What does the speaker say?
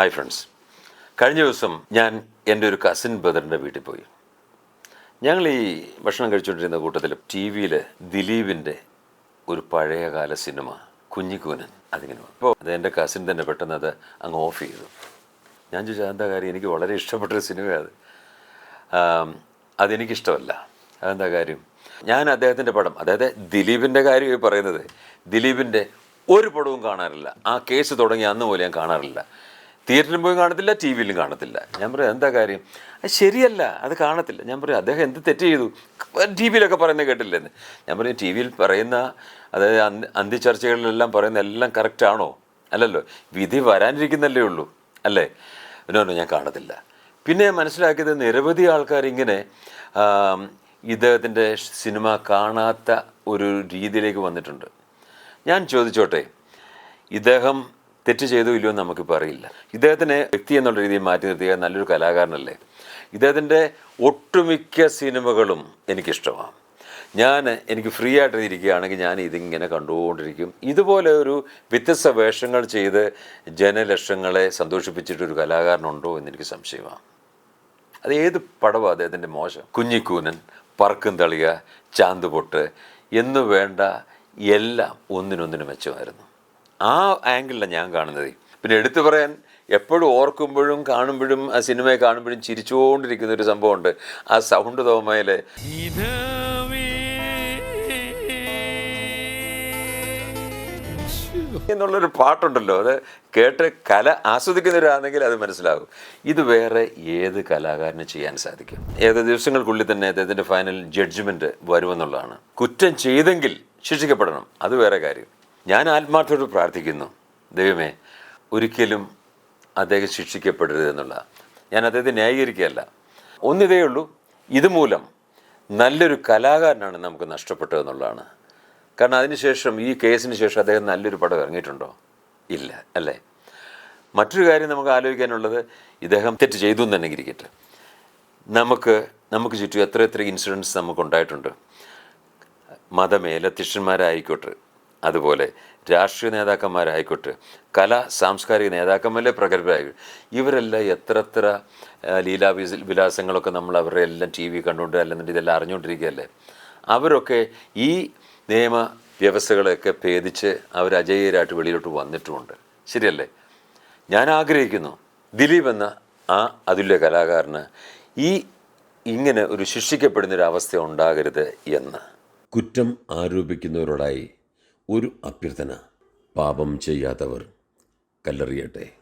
Hi friends കഴിഞ്ഞ ദിവസം ഞാൻ എന്റെ ഒരു കസിൻ ബ്രദറിന്റെ വീട്ടിൽ പോയി. ഞങ്ങൾ ഈ ഭക്ഷണം കഴിച്ചുകൊണ്ടിരുന്ന കൂട്ടത്തിൽ ടി വിയിൽ ദിലീപിന്റെ ഒരു പഴയകാല സിനിമ കുഞ്ഞിക്കൂനൻ അതിങ്ങനെ. അപ്പോൾ അത് എന്റെ കസിൻ തന്നെ പെട്ടെന്ന് അത് അങ്ങ് ഓഫ് ചെയ്തു. ഞാൻ ചോദിച്ചാൽ എന്താ കാര്യം? എനിക്ക് വളരെ ഇഷ്ടപ്പെട്ടൊരു സിനിമയാണ് അത്. അതെനിക്കിഷ്ടമല്ല. അതെന്താ കാര്യം? ഞാൻ അദ്ദേഹത്തിന്റെ പടം അതായത് ദിലീപിന്റെ കാര്യം പറയുന്നത് ദിലീപിന്റെ ഒരു പടവും കാണാറില്ല. ആ കേസ് തുടങ്ങി അന്ന് പോലെ ഞാൻ കാണാറില്ല. തിയേറ്ററിലും പോയി കാണത്തില്ല ടി വിയിലും കാണത്തില്ല. ഞാൻ പറയാം എന്താ കാര്യം? അത് ശരിയല്ല അത് കാണത്തില്ല. ഞാൻ പറയും അദ്ദേഹം എന്ത് തെറ്റ് ചെയ്തു? ടി വിയിലൊക്കെ പറയുന്നത് കേട്ടില്ലെന്ന്. ഞാൻ പറയും ടി വിയിൽ പറയുന്ന അതായത് അന്ത്യ ചർച്ചകളിലെല്ലാം പറയുന്ന എല്ലാം കറക്റ്റാണോ അല്ലല്ലോ വിധി വരാനിരിക്കുന്നല്ലേ ഉള്ളൂ അല്ലേ? എന്നോ ഞാൻ കാണത്തില്ല. പിന്നെ മനസ്സിലാക്കിയത് നിരവധി ആൾക്കാർ ഇങ്ങനെ ഇദ്ദേഹത്തിന്റെ സിനിമ കാണാത്ത ഒരു രീതിയിലേക്ക് വന്നിട്ടുണ്ട്. ഞാൻ ചോദിച്ചോട്ടെ ഇദ്ദേഹം തെറ്റ് ചെയ്തോ ഇല്ലയോ എന്ന് നമുക്കിപ്പോൾ അറിയില്ല. ഇദ്ദേഹത്തിനെ വ്യക്തി എന്നുള്ള രീതിയിൽ മാറ്റി നിർത്തിയ നല്ലൊരു കലാകാരനല്ലേ? ഇദ്ദേഹത്തിന്റെ ഒട്ടുമിക്ക സിനിമകളും എനിക്കിഷ്ടമാണ്. ഞാൻ എനിക്ക് ഫ്രീ ആയിട്ട് ഇരിക്കുകയാണെങ്കിൽ ഞാൻ ഇതിങ്ങനെ കണ്ടുകൊണ്ടിരിക്കും. ഇതുപോലെ ഒരു വ്യത്യസ്ത വേഷങ്ങൾ ചെയ്ത് ജനലക്ഷങ്ങളെ സന്തോഷിപ്പിച്ചിട്ടൊരു കലാകാരനുണ്ടോ എന്ന് എനിക്ക് സംശയമാണ്. അത് ഏത് പടവും അദ്ദേഹത്തിന്റെ മോശം? കുഞ്ഞിക്കൂനൻ പറക്കും തളിക ചാന്തുപൊട്ട് എന്നു വേണ്ട എല്ലാം ഒന്നിനൊന്നിനും മെച്ചമായിരുന്നു. ആ ആംഗിളിലാണ് ഞാൻ കാണുന്നത്. പിന്നെ എടുത്തു പറയാൻ എപ്പോഴും ഓർക്കുമ്പോഴും കാണുമ്പോഴും ആ സിനിമയെ കാണുമ്പോഴും ചിരിച്ചുകൊണ്ടിരിക്കുന്ന ഒരു സംഭവമുണ്ട്. ആ സൗണ്ട് തോമയിലെ എന്നുള്ളൊരു പാട്ടുണ്ടല്ലോ. അത് കേട്ട് കല ആസ്വദിക്കുന്നവരാണെങ്കിൽ അത് മനസ്സിലാകും. ഇത് വേറെ ഏത് കലാകാരന് ചെയ്യാൻ സാധിക്കും? ഏത് ദിവസങ്ങൾക്കുള്ളിൽ തന്നെ അദ്ദേഹത്തിന്റെ ഫൈനൽ ജഡ്ജ്മെന്റ് വരുമെന്നുള്ളതാണ്. കുറ്റം ചെയ്തെങ്കിൽ ശിക്ഷിക്കപ്പെടണം. അത് വേറെ കാര്യം. ഞാൻ ആത്മാർത്ഥയോട് പ്രാർത്ഥിക്കുന്നു. ദൈവമേ ഒരിക്കലും അദ്ദേഹം ശിക്ഷിക്കപ്പെടരുത് എന്നുള്ള. ഞാൻ അദ്ദേഹത്തെ ന്യായീകരിക്കുകയല്ല. ഒന്നിതേ ഉള്ളൂ ഇതുമൂലം നല്ലൊരു കലാകാരനാണ് നമുക്ക് നഷ്ടപ്പെട്ടതെന്നുള്ളതാണ് കാരണം അതിനുശേഷം ഈ കേസിന് ശേഷം അദ്ദേഹം നല്ലൊരു പടം ഇറങ്ങിയിട്ടുണ്ടോ? ഇല്ല അല്ലേ? മറ്റൊരു കാര്യം നമുക്ക് ആലോചിക്കാനുള്ളത് ഇദ്ദേഹം തെറ്റ് ചെയ്തു എന്ന് തന്നെ ഇരിക്കട്ടെ. നമുക്ക് നമുക്ക് ചുറ്റും എത്ര എത്ര ഇൻസിഡൻസ് നമുക്ക് ഉണ്ടായിട്ടുണ്ട് മതമേലധ്യക്ഷന്മാരായിക്കോട്ടെ അതുപോലെ രാഷ്ട്രീയ നേതാക്കന്മാരായിക്കോട്ടെ കലാ സാംസ്കാരിക നേതാക്കന്മാരെ പ്രഗത്ഭരായി. ഇവരെല്ലാം എത്ര എത്ര ലീലാ വിലാസങ്ങളൊക്കെ നമ്മൾ അവരുടെ എല്ലാം ടി വി കണ്ടുകൊണ്ട് അല്ലെന്നുണ്ടെങ്കിൽ ഇതെല്ലാം അറിഞ്ഞുകൊണ്ടിരിക്കുകയല്ലേ? അവരൊക്കെ ഈ നിയമ വ്യവസ്ഥകളെയൊക്കെ ഭേദിച്ച് അവർ അജയ്യരായിട്ട് വെളിയിലോട്ട് വന്നിട്ടുമുണ്ട്. ശരിയല്ലേ? ഞാൻ ആഗ്രഹിക്കുന്നു ദിലീപ് എന്ന ആ അതുല്യ കലാകാരന് ഈ ഇങ്ങനെ ഒരു ശിക്ഷിക്കപ്പെടുന്ന ഒരു അവസ്ഥ ഉണ്ടാകരുത് എന്ന്. കുറ്റം ആരോപിക്കുന്നവരോടായി ഒരു അഭ്യർത്ഥന. പാപം ചെയ്യാത്തവർ കല്ലെറിയട്ടെ.